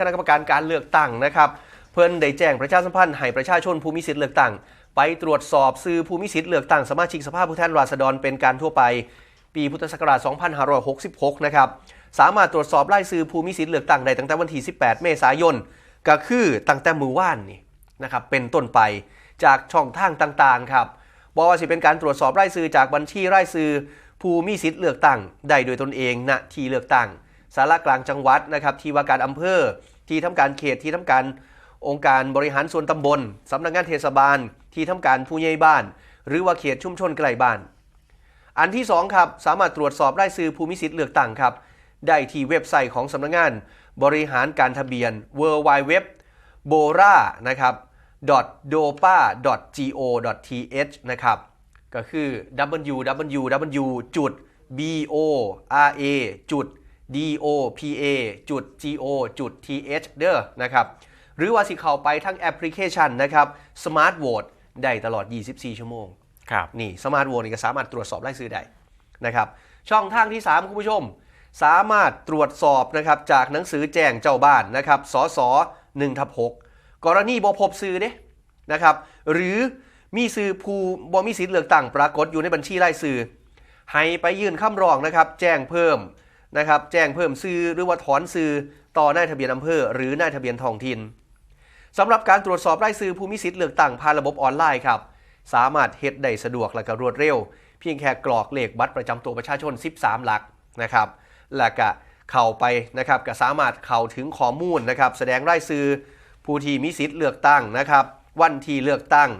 คณะกรรมการการเลือกตั้งนะครับ เพิ่นได้แจ้งประชาสัมพันธ์ให้ประชาชนผู้มีสิทธิ์เลือกตั้งไปตรวจสอบซื้อผู้มีสิทธิ์เลือกตั้งสมาชิกสภาผู้แทนราษฎรเป็นการทั่วไป ปีพุทธศักราช 2566 นะครับ สามารถตรวจสอบรายชื่อผู้มีสิทธิ์เลือกตั้งได้ตั้งแต่วันที่ 18 เมษายน ก็คือตั้งแต่มือว่านนี่นะครับเป็นต้นไปจากช่องทางต่างๆครับบอกว่าสิเป็นการตรวจสอบรายชื่อจากบัญชีรายชื่อผู้มีสิทธิ์เลือกตั้งได้โดยตนเองณที่เลือกตั้ง สารกลางจังหวัดนะครับที่ว่าการอำเภอ ที่ทำการเขตที่ทำการองค์การบริหารส่วนตำบลสำนักงานเทศบาล ที่ทำการผู้ใหญ่บ้าน หรือว่าเขตชุมชนใกล้บ้าน อันที่สองครับสามารถตรวจสอบรายชื่อภูมิสิทธิ์เลือกตั้งครับได้ที่เว็บไซต์ของสำนักงานบริหารการทะเบียน w w w b o r a นะครับ dopa.go.th นะครับ ก็คือ www จุด bora จุด dopa จุด go จุด th เด้อนะครับ หรือว่าสิเข้าไปทั้งแอปพลิเคชันนะครับ Smart Vote ได้ตลอด 24 ชั่วโมง ครับ นี่สมาร์ทโหวตนี่ก็สามารถตรวจสอบรายชื่อได้นะครับ ช่องทางที่ 3 คุณผู้ชม สามารถตรวจสอบนะครับจากหนังสือแจ้งเจ้าบ้านนะครับสส1ทับ6กรณีบ่พบซื้อเด้นะครับ หรือมีซื้อผู้บ่มีสิทธิ์เลือกตั้งปรากฏอยู่ในบัญชีรายชื่อให้ไปยื่นคำร้องนะครับ แจ้งเพิ่ม นะครับแจ้งเพิ่มซื้อหรือว่าถอนซื้อต่อนายทะเบียนอำเภอ หรือนายทะเบียนท้องถิ่นสำหรับการตรวจสอบรายชื่อผู้มีสิทธิ์เลือกตั้งผ่านระบบออนไลน์ครับสามารถเฮ็ดได้สะดวกและก็รวดเร็ว เพียงแค่กรอกเลขบัตรประจำตัวประชาชน 13 หลักนะครับแล้วก็เข้าไปนะครับก็สามารถเข้าถึงข้อมูลนะครับแสดงรายชื่อผู้ที่มีสิทธิ์เลือกตั้งนะครับ วันที่เลือกตั้ง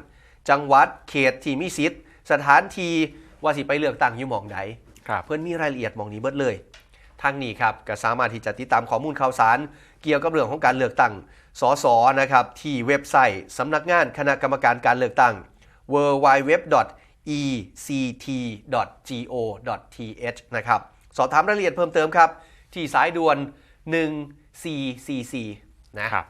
จังหวัดเขตที่มีสิทธิ์ สถานที่ว่าสิไปเลือกตั้งอยู่หมองใดครับเพื่อนมีรายละเอียดหมองนี้เบิดเลย ทางนี้ครับก็สามารถที่จะติดตามข้อมูลข่าวสาร เกี่ยวกับเรื่องของการเลือกตั้งสสนะครับที่เว็บไซต์สำนักงานคณะกรรมการการเลือกตั้ง www.ect.go.th นะครับสอบถามรายละเอียดเพิ่มเติมครับ ที่สายด่วน 1444 นะครับ